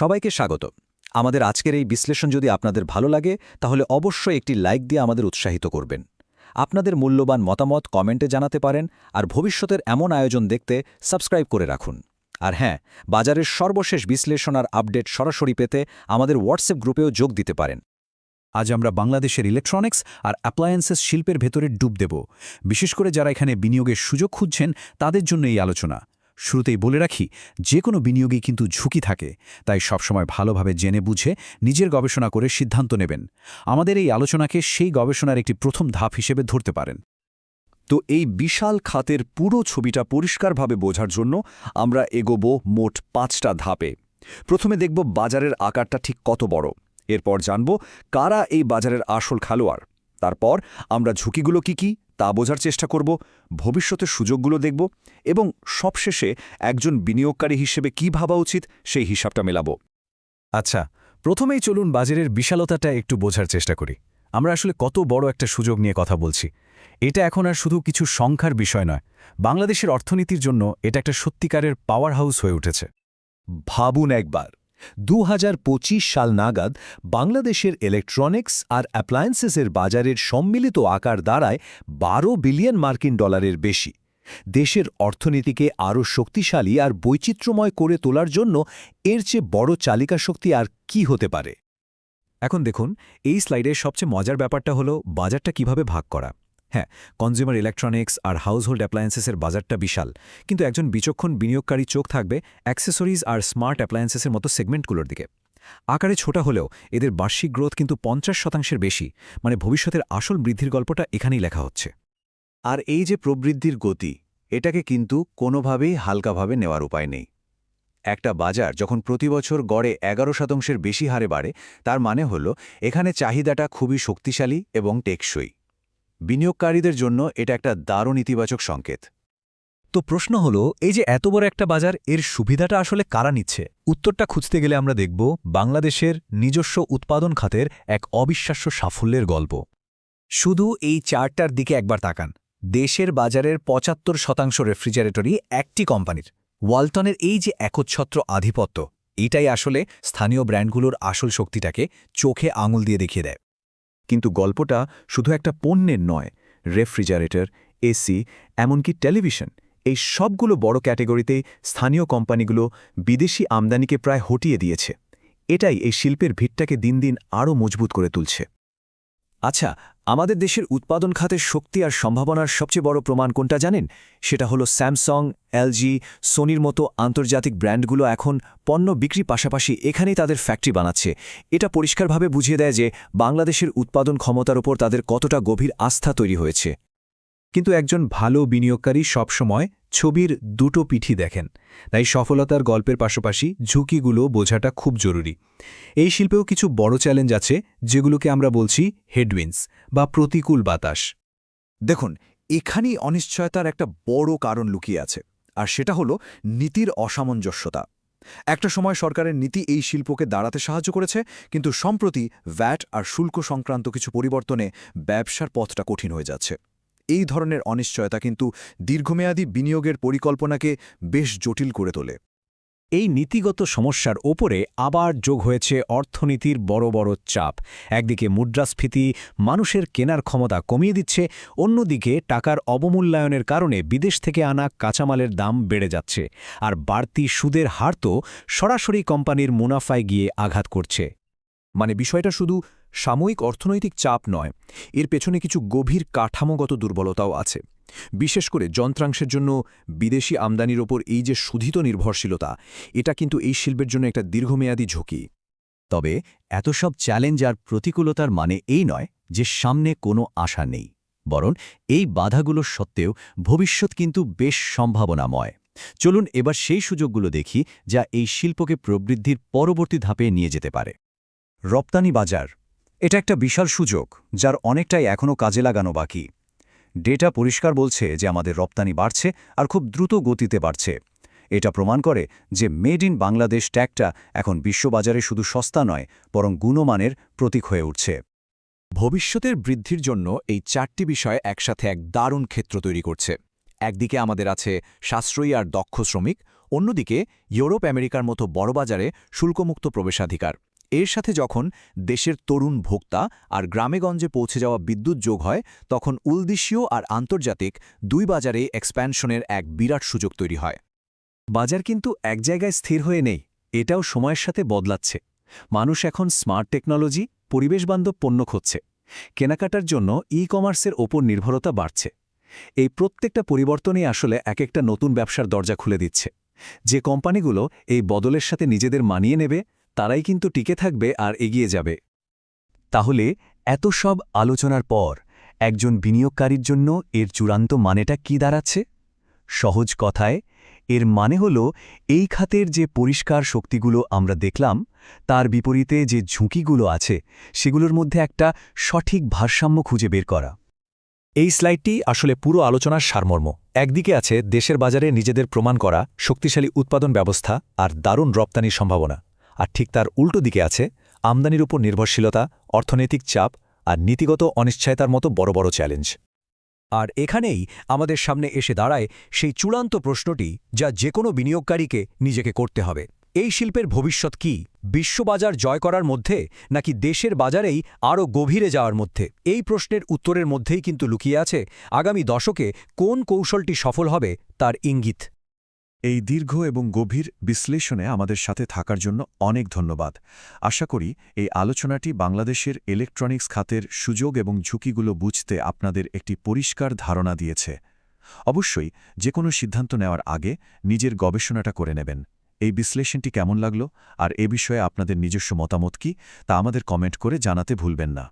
সবাইকে স্বাগত। আমাদের আজকের এই বিশ্লেষণ যদি আপনাদের ভালো লাগে, তাহলে অবশ্যই একটি লাইক দিয়ে আমাদের উৎসাহিত করবেন। আপনাদের মূল্যবান মতামত কমেন্টে জানাতে পারেন, আর ভবিষ্যতের এমন আয়োজন দেখতে সাবস্ক্রাইব করে রাখুন। আর হ্যাঁ বাজারের সর্বশেষ বিশ্লেষণ আর আপডেট সরাসরি পেতে আমাদের হোয়াটসঅ্যাপ গ্রুপেও যোগ দিতে পারেন। আজ আমরা বাংলাদেশের ইলেকট্রনিক্স আর অ্যাপ্লায়েন্সেস শিল্পের ভেতরে ডুব দেব। বিশেষ করে যারা এখানে বিনিয়োগের সুযোগ খুঁজছেন, তাদের জন্য এই আলোচনা। শুরুতেই বলে রাখি, যে কোনো বিনিয়োগই কিন্তু ঝুঁকি থাকে, তাই সবসময় ভালোভাবে জেনে বুঝে নিজের গবেষণা করে সিদ্ধান্ত নেবেন। আমাদের এই আলোচনাকে সেই গবেষণার একটি প্রথম ধাপ হিসেবে ধরতে পারেন। তো এই বিশাল খাতের পুরো ছবিটা পরিষ্কারভাবে বোঝার জন্য আমরা এগোব মোট পাঁচটা ধাপে। প্রথমে দেখব বাজারের আকারটা ঠিক কত বড়। এরপর জানব কারা এই বাজারের আসল খেলোয়াড়। তারপর আমরা ঝুঁকিগুলো কি কি তা বোঝার চেষ্টা করব ভবিষ্যতের সুযোগগুলো দেখব এবং সবশেষে একজন বিনিয়োগকারী হিসেবে কি ভাবা উচিত সেই হিসাবটা মেলাব। আচ্ছা প্রথমেই চলুন বাজারের বিশালতাটা একটু বোঝার চেষ্টা করি। আমরা আসলে কত বড় একটা সুযোগ নিয়ে কথা বলছি। এটা এখন আর শুধু কিছু সংখ্যার বিষয় নয় বাংলাদেশের অর্থনীতির জন্য এটা একটা সত্যিকারের পাওয়ার হাউস হয়ে উঠেছে। ভাবুন একবার দু হাজার পঁচিশ সাল নাগাদ বাংলাদেশের ইলেকট্রনিক্স আর অ্যাপ্লায়েন্সেসের বাজারের সম্মিলিত আকার দাঁড়ায় বারো বিলিয়ন মার্কিন ডলারের বেশি। দেশের অর্থনীতিকে আরও শক্তিশালী আর বৈচিত্র্যময় করে তোলার জন্য এর চেয়ে বড় চালিকা শক্তি আর কি হতে পারে? এখন দেখুন, এই স্লাইডের সবচেয়ে মজার ব্যাপারটা হলো বাজারটা কীভাবে ভাগ করা। হ্যাঁ কনজিউমার ইলেকট্রনিক্স আর হাউসহোল্ড অ্যাপ্লায়েন্সেসের বাজারটা বিশাল। কিন্তু একজন বিচক্ষণ বিনিয়োগকারী চোখ থাকবে অ্যাক্সেসরিজ আর স্মার্ট অ্যাপ্লায়েন্সেসের মতো সেগমেন্টগুলোর দিকে। আকারে ছোটা হলেও এদের বার্ষিক গ্রোথ কিন্তু পঞ্চাশ শতাংশের বেশি মানে ভবিষ্যতের আসল বৃদ্ধির গল্পটা এখানেই লেখা হচ্ছে। আর এই যে প্রবৃদ্ধির গতি, এটাকে কিন্তু কোনোভাবেই হালকাভাবে নেওয়ার উপায় নেই। একটা বাজার যখন প্রতি বছর গড়ে এগারো শতাংশের বেশি হারে বাড়ে, তার মানে হল এখানে চাহিদাটা খুবই শক্তিশালী এবং টেকসই। বিনিয়োগকারীদের জন্য এটা একটা দারুণ ইতিবাচক সংকেত। তো প্রশ্ন হলো, এই যে এত বড় একটা বাজার, এর সুবিধাটা আসলে কারা নিচ্ছে? উত্তরটা খুঁজতে গেলে আমরা দেখব বাংলাদেশের নিজস্ব উৎপাদন খাতের এক অবিশ্বাস্য সাফল্যের গল্প। শুধু এই চারটার দিকে একবার তাকান। দেশের বাজারের পঁচাত্তর শতাংশ রেফ্রিজারেটরই একটি কোম্পানির। ওয়ালটনের এই যে একচ্ছত্র আধিপত্য, এটাই আসলে স্থানীয় ব্র্যান্ডগুলোর আসল শক্তিটাকে চোখে আঙুল দিয়ে দেখিয়ে দেয়। কিন্তু গল্পটা শুধু একটা পণ্যের নয়, রেফ্রিজারেটর, এসি, এমনকি টেলিভিশন, এই সবগুলো বড় ক্যাটেগরিতে স্থানীয় কোম্পানিগুলো বিদেশি আমদানিকে প্রায় হটিয়ে দিয়েছে। এটাই এই শিল্পের ভিড়টাকে দিন দিন আরও মজবুত করে তুলছে। আচ্ছা আমাদের দেশের উৎপাদন খাতের শক্তি আর সম্ভাবনার সবচেয়ে বড় প্রমাণ কোনটা জানেন? সেটা হলো স্যামসং, এলজি, সোনির মতো আন্তর্জাতিক ব্র্যান্ডগুলো এখন পণ্য বিক্রি পাশাপাশি এখানেই তাদের ফ্যাক্টরি বানাচ্ছে। এটা পরিষ্কারভাবে বুঝিয়ে দেয় যে বাংলাদেশের উৎপাদন ক্ষমতার উপর তাদের কতটা গভীর আস্থা তৈরি হয়েছে। কিন্তু একজন ভালো বিনিয়োগকারী সবসময় ছবির দুটো পিঠি দেখেন। তাই সফলতার গল্পের পাশাপাশি ঝুঁকিগুলো বোঝাটা খুব জরুরি। এই শিল্পেও কিছু বড় চ্যালেঞ্জ আছে, যেগুলোকে আমরা বলছি হেডউইন্স বা প্রতিকূল বাতাস। দেখুন, এখানেই অনিশ্চয়তার একটা বড় কারণ লুকিয়ে আছে, আর সেটা হলো নীতির অসামঞ্জস্যতা। একটা সময় সরকারের নীতি এই শিল্পকে দাঁড়াতে সাহায্য করেছে, কিন্তু সম্প্রতি ভ্যাট আর শুল্ক সংক্রান্ত কিছু পরিবর্তনে ব্যবসার পথটা কঠিন হয়ে যাচ্ছে। এই ধরনের অনিশ্চয়তা কিন্তু দীর্ঘমেয়াদী বিনিয়োগের পরিকল্পনাকে বেশ জটিল করে তোলে। এই নীতিগত সমস্যার ওপরে আবার যোগ হয়েছে অর্থনীতির বড় বড় চাপ। একদিকে মুদ্রাস্ফীতি, মানুষের কেনার ক্ষমতা কমিয়ে দিচ্ছে, অন্যদিকে টাকার অবমূল্যায়নের কারণে বিদেশ থেকে আনা কাঁচামালের দাম বেড়ে যাচ্ছে। আর বাড়তি সুদের হার তো সরাসরি কোম্পানির মুনাফায় গিয়ে আঘাত করছে। মানে বিষয়টা শুধু সাময়িক অর্থনৈতিক চাপ নয়, এর পেছনে কিছু গভীর কাঠামোগত দুর্বলতাও আছে। বিশেষ করে যন্ত্রাংশের জন্য বিদেশি আমদানির ওপর এই যে শুধিত নির্ভরশীলতা, এটা কিন্তু এই শিল্পের জন্য একটা দীর্ঘমেয়াদী ঝুঁকি। তবে এত সব চ্যালেঞ্জ আর প্রতিকূলতার মানে এই নয় যে সামনে কোনো আশা নেই, বরং এই বাধাগুলো সত্ত্বেও ভবিষ্যৎ কিন্তু বেশ সম্ভাবনাময়। চলুন এবার সেই সুযোগগুলো দেখি যা এই শিল্পকে প্রবৃদ্ধির পরবর্তী ধাপে নিয়ে যেতে পারে। রপ্তানি বাজার এটা একটা বিশাল সুযোগ, যার অনেকটাই এখনও কাজে লাগানো বাকি। ডেটা পরিষ্কার বলছে যে আমাদের রপ্তানি বাড়ছে আর খুব দ্রুত গতিতে বাড়ছে। এটা প্রমাণ করে যে মেড ইন বাংলাদেশ ট্যাগটা এখন বিশ্ববাজারে শুধু সস্তা নয়, বরং গুণমানের প্রতীক হয়ে উঠছে। ভবিষ্যতের বৃদ্ধির জন্য এই চারটি বিষয় একসাথে এক দারুণ ক্ষেত্র তৈরি করছে। একদিকে আমাদের আছে সাশ্রয়ী আর দক্ষ শ্রমিক, অন্যদিকে ইউরোপ আমেরিকার মতো বড় বাজারে শুল্কমুক্ত প্রবেশাধিকার। এর সাথে যখন দেশের তরুণ ভোক্তা আর গ্রামেগঞ্জে পৌঁছে যাওয়া বিদ্যুৎ যোগ হয়, তখন উলদেশীয় আর আন্তর্জাতিক দুই বাজারে এক্সপ্যানশনের এক বিরাট সুযোগ তৈরি হয়। বাজার কিন্তু এক জায়গায় স্থির হয়ে নেই, এটাও সময়ের সাথে বদলাচ্ছে। মানুষ এখন স্মার্ট টেকনোলজি পরিবেশবান্ধব পণ্য খুঁজছে। কেনাকাটার জন্য ই কমার্সের ওপর নির্ভরতা বাড়ছে। এই প্রত্যেকটা পরিবর্তনই আসলে এক একটা নতুন ব্যবসার দরজা খুলে দিচ্ছে। যে কোম্পানিগুলো এই বদলের সাথে নিজেদের মানিয়ে নেবে তারাই কিন্তু টিকে থাকবে আর এগিয়ে যাবে। তাহলে এত সব আলোচনার পর একজন বিনিয়োগকারীর জন্য এর চূড়ান্ত মানেটা কি দাঁড়াচ্ছে? সহজ কথায়, এর মানে হল এই খাতের যে পরিষ্কার শক্তিগুলো আমরা দেখলাম, তার বিপরীতে যে ঝুঁকিগুলো আছে, সেগুলোর মধ্যে একটা সঠিক ভারসাম্য খুঁজে বের করা। এই স্লাইডটি আসলে পুরো আলোচনার সারমর্ম। একদিকে আছে দেশের বাজারে নিজেদের প্রমাণ করা, শক্তিশালী উৎপাদন ব্যবস্থা আর দারুণ রপ্তানির সম্ভাবনা। আর ঠিক তার উল্টো দিকে আছে আমদানির উপর নির্ভরশীলতা, অর্থনৈতিক চাপ আর নীতিগত অনিশ্চয়তার মতো বড় বড় চ্যালেঞ্জ। আর এখানেই আমাদের সামনে এসে দাঁড়ায় সেই চূড়ান্ত প্রশ্নটি যা যে কোনো বিনিয়োগকারীকে নিজেকে করতে হবে। এই শিল্পের ভবিষ্যৎ কি? বিশ্ববাজার জয় করার মধ্যে নাকি দেশের বাজারেই আরও গভীরে যাওয়ার মধ্যে? এই প্রশ্নের উত্তরের মধ্যেই কিন্তু লুকিয়ে আছে আগামী দশকে কোন কৌশলটি সফল হবে তার ইঙ্গিত। এই দীর্ঘ এবং গভীর বিশ্লেষণে আমাদের সাথে থাকার জন্য অনেক ধন্যবাদ। আশা করি এই আলোচনাটি বাংলাদেশের ইলেকট্রনিক্স খাতের সুযোগ এবং ঝুঁকিগুলো বুঝতে আপনাদের একটি পরিষ্কার ধারণা দিয়েছে। অবশ্যই যে কোনো সিদ্ধান্ত নেওয়ার আগে নিজের গবেষণাটা করে নেবেন। এই বিশ্লেষণটি কেমন লাগল আর এ বিষয়ে আপনাদের নিজস্ব মতামত কি তা আমাদের কমেন্ট করে জানাতে ভুলবেন না।